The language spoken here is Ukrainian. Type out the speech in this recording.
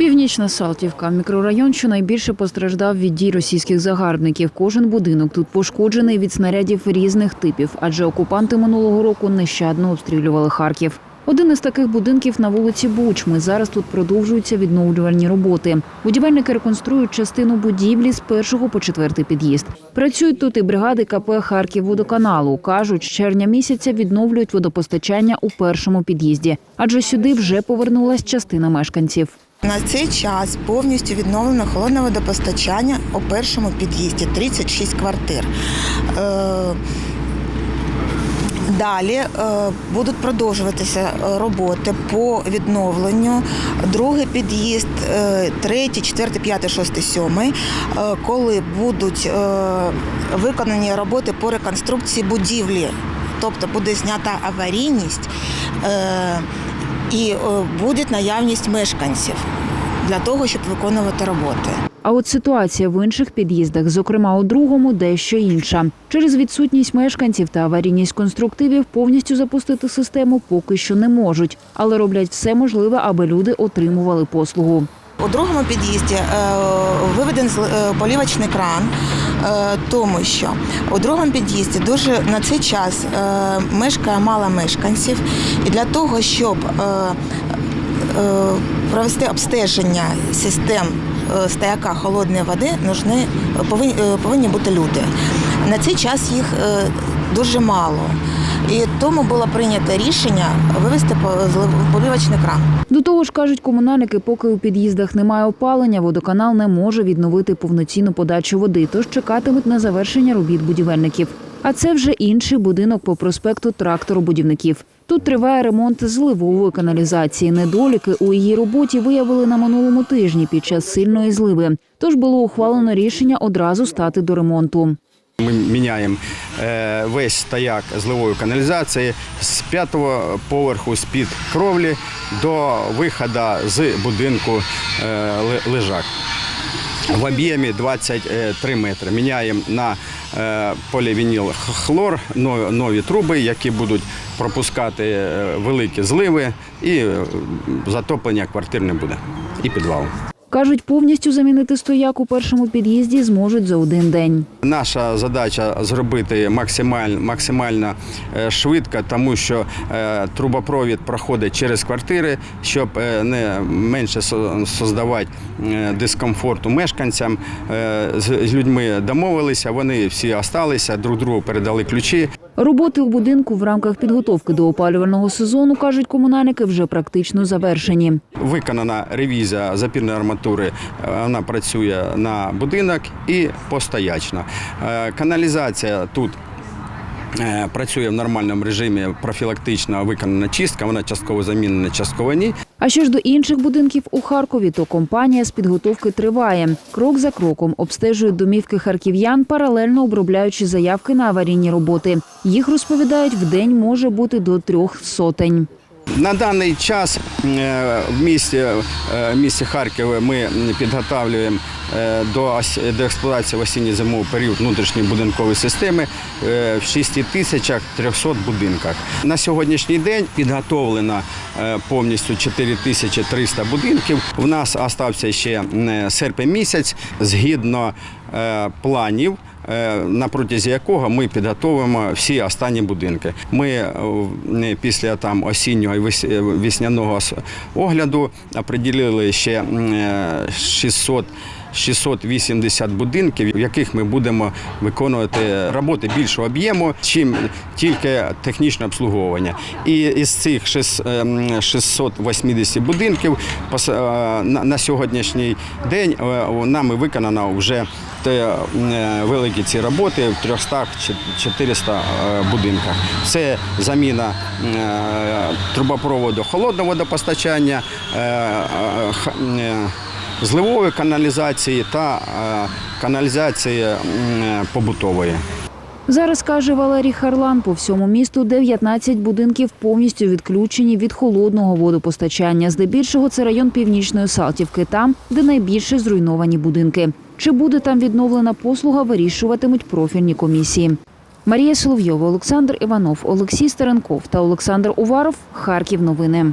Північна Салтівка мікрорайон, що найбільше постраждав від дій російських загарбників. Кожен будинок тут пошкоджений від снарядів різних типів, адже окупанти минулого року нещадно обстрілювали Харків. Один із таких будинків на вулиці Бучми. Зараз тут продовжуються відновлювальні роботи. Будівельники реконструюють частину будівлі з першого по четвертий під'їзд. Працюють тут і бригади КП Харківводоканалу. кажуть, з червня місяця відновлюють водопостачання у першому під'їзді, адже сюди вже повернулась частина мешканців. На цей час повністю відновлено холодне водопостачання у першому під'їзді 36 квартир. Е, Далі е, будуть продовжуватися е, роботи по відновленню. Другий під'їзд, третій, четвертий, п'ятий, шостий, сьомий, коли будуть виконані роботи по реконструкції будівлі, тобто буде знята аварійність і е, буде наявність мешканців для того, щоб виконувати роботи. А от ситуація в інших під'їздах, зокрема у другому, дещо інша. Через відсутність мешканців та аварійність конструктивів повністю запустити систему поки що не можуть, але роблять все можливе, аби люди отримували послугу. У другому під'їзді е, виведен е, полівочний кран, тому що у другому під'їзді дуже на цей час е, мешкає мало мешканців, і для того, щоб е, е, провести обстеження систем е, стояка холодної води, нужні, повинні, е, бути люди. На цей час їх е, дуже мало. І тому було прийнято рішення вивести по- злив- полівочний кран. До того ж, кажуть комунальники, поки у під'їздах немає опалення, водоканал не може відновити повноцінну подачу води, тож чекатимуть на завершення робіт будівельників. А це вже інший будинок по проспекту тракторобудівників. Тут триває ремонт зливової каналізації. Недоліки у її роботі виявили на минулому тижні під час сильної зливи. Тож було ухвалено рішення одразу стати до ремонту. Ми міняємо е, весь стояк зливової каналізації з п'ятого поверху з-під кровлі до виходу з будинку е, лежак. В об'ємі 23 метри. Міняємо на е, полівініл хлор, нові труби, які будуть пропускати великі зливи і затоплення квартир не буде. І підвал. Кажуть, повністю замінити стояк у першому під'їзді зможуть за один день. Наша задача зробити максимально, максимально е, швидко, тому що е, трубопровід проходить через квартири, щоб е, не менше создавати дискомфорту мешканцям. З людьми домовилися, вони всі залишилися, друг другу передали ключі. Роботи у будинку в рамках підготовки до опалювального сезону, кажуть комунальники, вже практично завершені. Виконана ревізія запірної арматури, е, вона працює на будинок і постоячно. Е, Каналізація тут. е, Працює в нормальному режимі, профілактично виконана чистка, вона частково замінена, частково ні. А що ж до інших будинків у Харкові, то компанія з підготовки триває. Крок за кроком обстежують домівки харків'ян, паралельно обробляючи заявки на аварійні роботи. Їх розповідають, в день може бути до трьох сотень. На даний час е, в місті, е, в місті Харків ми підготовлюємо е, до, до експлуатації в осінньо-зимовий період внутрішньої будинкової системи в 6300 будинках. На сьогоднішній день підготовлено повністю 4300 будинків. У нас залишився ще серпень місяць згідно планів на протязі якого ми підготовимо всі останні будинки. Ми е, після там осіннього і вес- е, весняного огляду оприділили ще м, е, 600 680 будинків, в яких ми будемо виконувати роботи більшого об'єму, чим тільки технічне обслуговування. І із цих ем, 680 будинків е, на сьогоднішній день е, нами виконано вже е, великі ці роботи в 300-400 е, будинках. Це заміна трубопроводу холодного водопостачання, зливової каналізації та е, каналізації побутової. Зараз каже Валерій Харлан, по всьому місту 19 будинків повністю відключені від холодного водопостачання. Здебільшого це район Північної Салтівки, там, де найбільше зруйновані будинки. Чи буде там відновлена послуга, вирішуватимуть профільні комісії. Марія Соловйова, Олександр Іванов, Олексій Стеренков та Олександр Уваров. Харків. Новини.